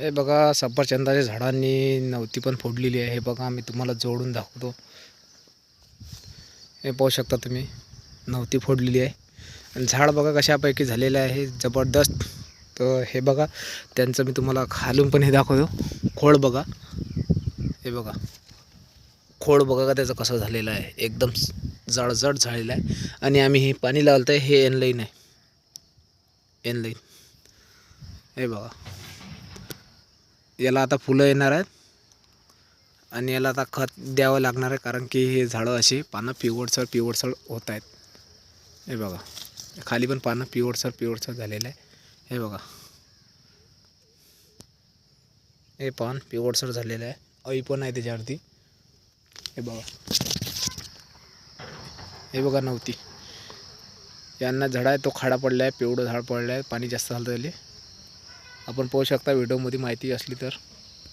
हे बघा सफरचंदाच्या झाडांनी नवती पण फोडलेली आहे. हे बघा मी तुम्हाला जोडून दाखवतो. हे पाहू शकता तुम्ही नवती फोडलेली आहे. आणि झाड बघा कशापैकी झालेलं आहे जबरदस्त. तर हे बघा त्यांचं मी तुम्हाला खालून पण हे दाखवतो. खोड बघा. हे बघा खोड बघा का त्याचं कसं झालेलं आहे. एकदम जडजड झालेलं आहे. आणि आम्ही हे पाणी लावलं आहे हे एनलाईन आहे. Online. हे बघा. याला आता फुलं येणार आहेत. आणि याला आता खत द्यावं लागणार आहे कारण की हे झाडं अशी पानं पिवळसर पिवळसर होत आहेत. हे बघा खाली पण पानं पिवळसर पिवळसर झालेलं आहे. हे बघा. हे पान पिवळसर झालेलं आहे. अळी पण आहे त्याच्यावरती. हे बघा. हे बघा नव्हती यांना झाड आहे तो खाडा पडला आहे पिवळं झाड पडलं आहे पाणी जास्त झालं त्याला आपण पाहू शकता व्हिडिओमध्ये माहिती असली तर.